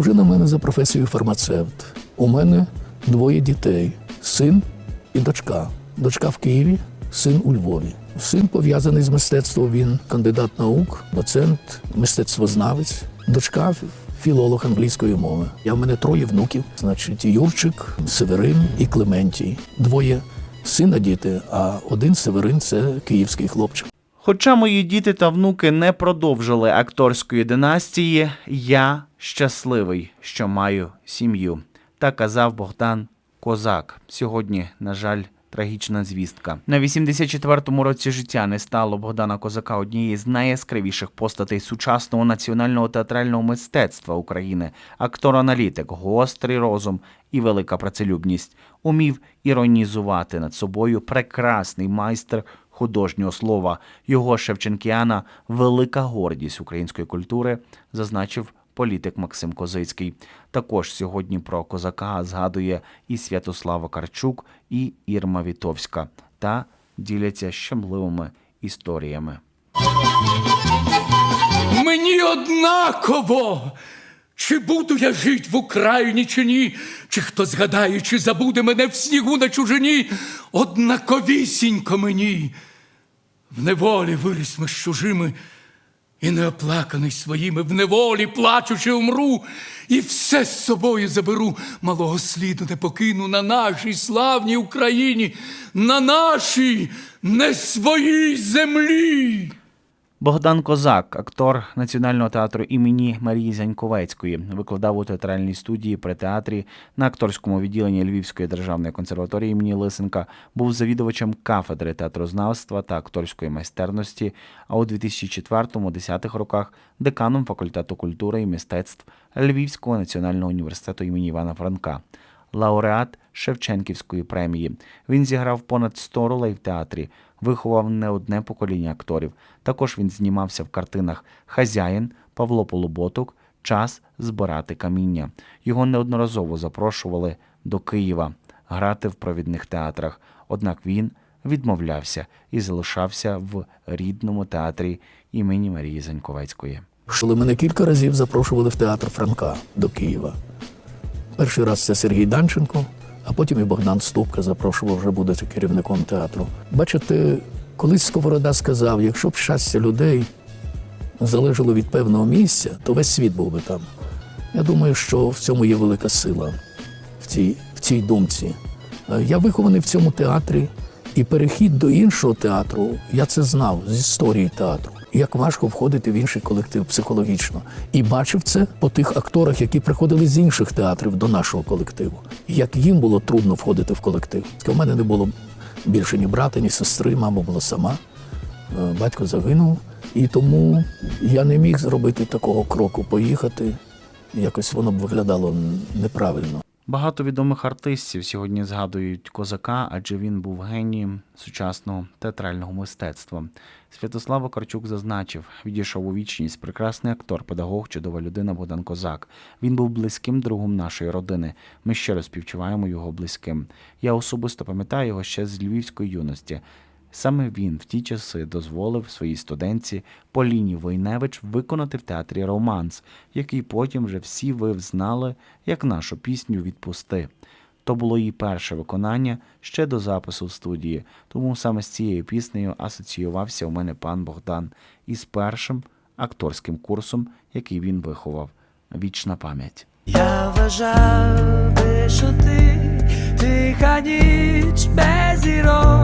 Дружина в мене за професією фармацевт. У мене двоє дітей: син і дочка. Дочка в Києві, син у Львові. Син пов'язаний з мистецтвом. Він кандидат наук, доцент, мистецтвознавець. Дочка філолог англійської мови. Я в мене троє внуків. Значить, Юрчик, Северин і Клементій. Двоє сина діти, а один Северин це київський хлопчик. Хоча мої діти та внуки не продовжили акторської династії, я щасливий, що маю сім'ю. Так казав Богдан Козак. Сьогодні, на жаль, трагічна звістка. На 84-му році життя не стало Богдана Козака однією з найяскравіших постатей сучасного національного театрального мистецтва України. Актор-аналітик, гострий розум і велика працелюбність. Умів іронізувати над собою прекрасний майстер художнього слова. Його Шевченкіана велика гордість української культури, зазначив політик Максим Козицький. Також сьогодні про козака згадує і Святослава Карчук, і Ірма Вітовська та діляться щемливими історіями. Мені однаково, чи буду я жить в Україні, чи ні, чи хто згадає, чи забуде мене в снігу на чужині, однаковісінько мені. В неволі виріс ми з чужими, і неоплаканий своїми, в неволі плачучи умру, і все з собою заберу, малого сліду не покину на нашій славній Україні, на нашій не своїй землі. Богдан Козак, актор Національного театру імені Марії Зяньковецької, викладав у театральній студії при театрі на акторському відділенні Львівської державної консерваторії імені Лисенка, був завідувачем кафедри театрознавства та акторської майстерності, а у 2004-10 роках деканом факультету культури і мистецтв Львівського національного університету імені Івана Франка. Лауреат Шевченківської премії. Він зіграв понад 100 ролей в театрі, виховав не одне покоління акторів. Також він знімався в картинах Хазяїн, Павло Полуботок, Час збирати каміння. Його неодноразово запрошували до Києва грати в провідних театрах. Однак він відмовлявся і залишався в рідному театрі імені Марії Заньковецької. Коли мене кілька разів запрошували в театр Франка до Києва. Перший раз це Сергій Данченко, а потім і Богдан Ступка запрошував вже будучи керівником театру. Бачите, колись Сковорода сказав: якщо б щастя людей залежало від певного місця, то весь світ був би там. Я думаю, що в цьому є велика сила в цій, в цій думці. Я вихований в цьому театрі, і перехід до іншого театру, я це знав з історії театру. Як важко входити в інший колектив психологічно. І бачив це по тих акторах, які приходили з інших театрів до нашого колективу. Як їм було трудно входити в колектив. У мене не було більше ні брата, ні сестри, мама була сама. Е, Батько загинув, і тому я не міг зробити такого кроку, поїхати. Якось воно б виглядало неправильно. Багато відомих артистів сьогодні згадують козака, адже він був генієм сучасного театрального мистецтва. Святослав Вакарчук зазначив, відійшов у вічність прекрасний актор, педагог, чудова людина Богдан Козак. Він був близьким другом нашої родини. Ми щиро співчуваємо його близьким. Я особисто пам'ятаю його ще з львівської юності. Саме він в ті часи дозволив своїй студентці Поліні Войневич виконати в театрі романс, який потім вже всі ви знали як нашу пісню Відпусти. То було її перше виконання ще до запису в студії, тому саме з цією піснею асоціювався у мене пан Богдан із першим акторським курсом, який він виховав. Вічна пам'ять. Я вважав що ти тиха ніч без зірок.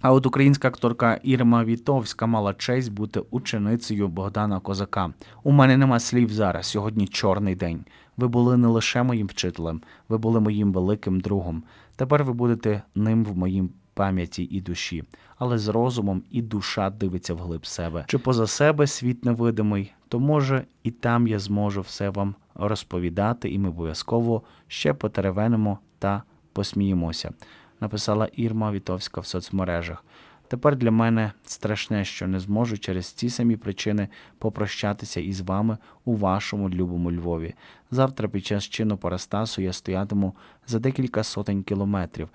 А от українська акторка Ірма Вітовська мала честь бути ученицею Богдана Козака. У мене нема слів зараз. Сьогодні чорний день. Ви були не лише моїм вчителем, ви були моїм великим другом. Тепер ви будете ним в моїм пам'яті і душі, але з розумом і душа дивиться вглиб себе. Чи поза себе світ невидимий, то може і там я зможу все вам розповідати, і ми обов'язково ще потеревенимо та посміємося. Написала Ірма Вітовська в соцмережах. Тепер для мене страшне, що не зможу через ці самі причини попрощатися із вами у вашому любому Львові. Завтра під час чину Парастасу я стоятиму за декілька сотень кілометрів,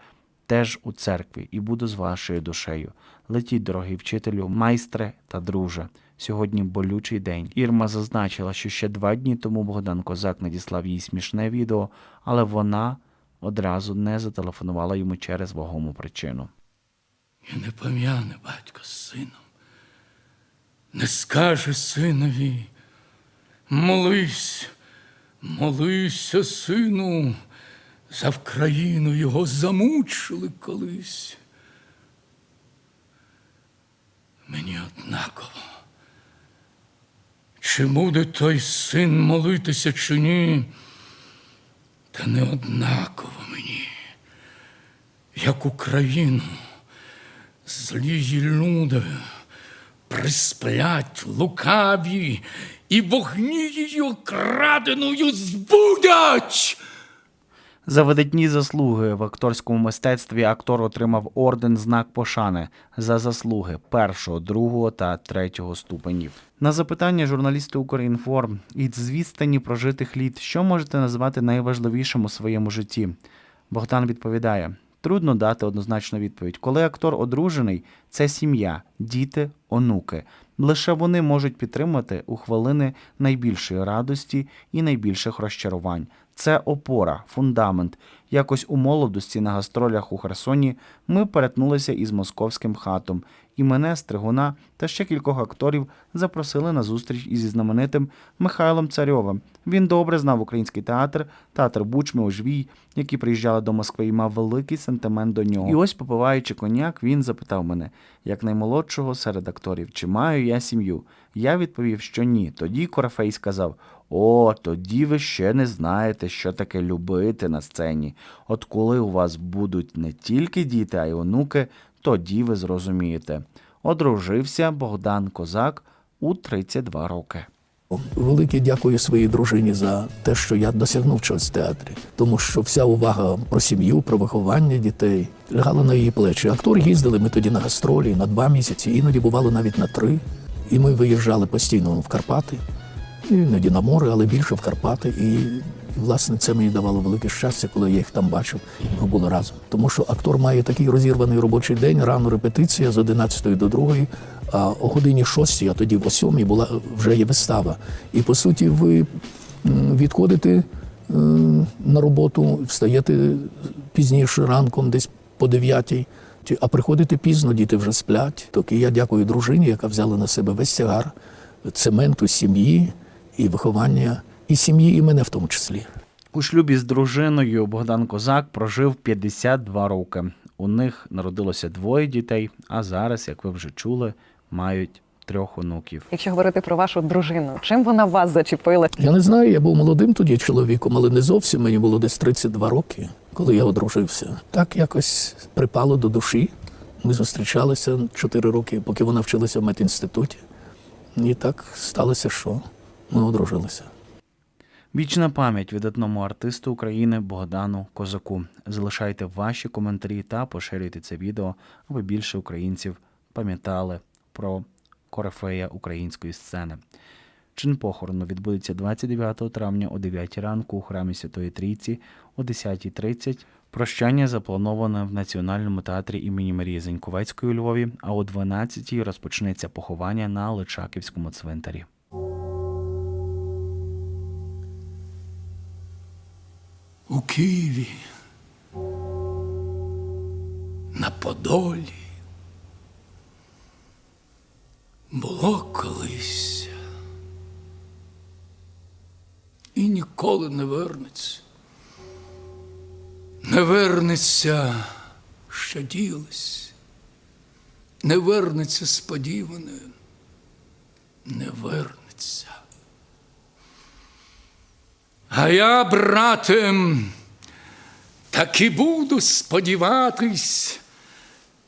теж у церкві, і буду з вашою душею. Летіть, дорогий вчителю, майстре та друже. Сьогодні болючий день. Ірма зазначила, що ще два дні тому Богдан Козак надіслав їй смішне відео, але вона одразу не зателефонувала йому через вагому причину. І не пом'яне батько з сином, не скаже синові, молись, молися, сину, за Вкраїну його замучили колись. Мені однаково, чи буде той син молитися, чи ні, та не однаково мені, як Україну злії люди присплять лукаві і вогні її краденою збудять. За видатні заслуги в акторському мистецтві актор отримав орден знак пошани за заслуги першого, другого та третього ступенів. На запитання журналісту Укрінформ із відстані прожитих літ, що можете назвати найважливішим у своєму житті? Богдан відповідає: трудно дати однозначну відповідь. Коли актор одружений, це сім'я, діти, онуки. Лише вони можуть підтримати у хвилини найбільшої радості і найбільших розчарувань. Це опора, фундамент. Якось у молодості на гастролях у Херсоні ми перетнулися із московським хатом, і мене, Стригуна та ще кількох акторів запросили на зустріч із знаменитим Михайлом Царьовим. Він добре знав український театр, театр Бучми, Ожвій, які приїжджали до Москви і мав великий сентимент до нього. І ось, попиваючи коньяк, він запитав мене, як наймолодшого серед акторів, чи маю я сім'ю. Я відповів, що ні. Тоді Корафей сказав: О, тоді ви ще не знаєте, що таке любити на сцені. От коли у вас будуть не тільки діти, а й онуки, тоді ви зрозумієте. Одружився Богдан Козак у 32 роки. Велике дякую своїй дружині за те, що я досягнув чогось в театрі, тому що вся увага про сім'ю, про виховання дітей лягала на її плечі. Актори їздили ми тоді на гастролі на два місяці, іноді бувало навіть на три. І ми виїжджали постійно в Карпати, іноді на море, але більше в Карпати. І власне це мені давало велике щастя, коли я їх там бачив, ми були разом. Тому що актор має такий розірваний робочий день, рано репетиція з 11 до 2, а о годині 6, а тоді о 7 була вже є вистава. І по суті, ви відходите е, на роботу, встаєте пізніше ранком, десь по 9, а приходите пізно, діти вже сплять. Так я дякую дружині, яка взяла на себе весь тягар цементу сім'ї і виховання, і сім'ї, і мене в тому числі. У шлюбі з дружиною Богдан Козак прожив 52 роки. У них народилося двоє дітей, а зараз, як ви вже чули, мають трьох онуків. Якщо говорити про вашу дружину, чим вона вас зачепила? Я не знаю, я був молодим тоді чоловіком, але не зовсім мені було десь 32 роки, коли я одружився. Так якось припало до душі. Ми зустрічалися 4 роки, поки вона вчилася в медінституті. І так сталося, що ми одружилися. Вічна пам'ять видатному артисту України Богдану Козаку. Залишайте ваші коментарі та поширюйте це відео, аби більше українців пам'ятали про корифея української сцени. Чин похорону відбудеться 29 травня о 9 ранку у храмі Святої Трійці о 10.30. Прощання заплановане в Національному театрі імені Марії Зеньковецької у Львові, а о 12 розпочнеться поховання на Личаківському цвинтарі. У Києві, на Подолі. Було колись і ніколи не вернеться. Не вернеться, що ділось, не вернеться сподіване, не вернеться. А я, братем, так і буду сподіватись,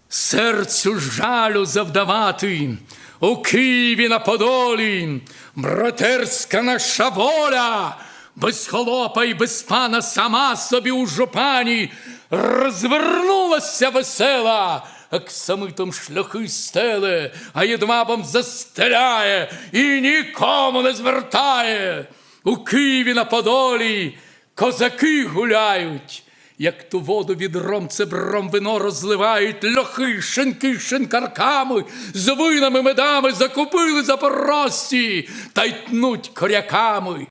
серцю жалю завдавати у Києві на Подолі, братерська наша воля, без холопа і без пана сама собі у жупані розвернулася весела. Аксамитом шляхи стеле, а єдвабом застеляє і нікому не звертає. У Києві на Подолі козаки гуляють, Як ту воду відром цебром вино розливають, льохи, шинки шинкарками, з винами медами закупили запорожці та й тнуть коряками.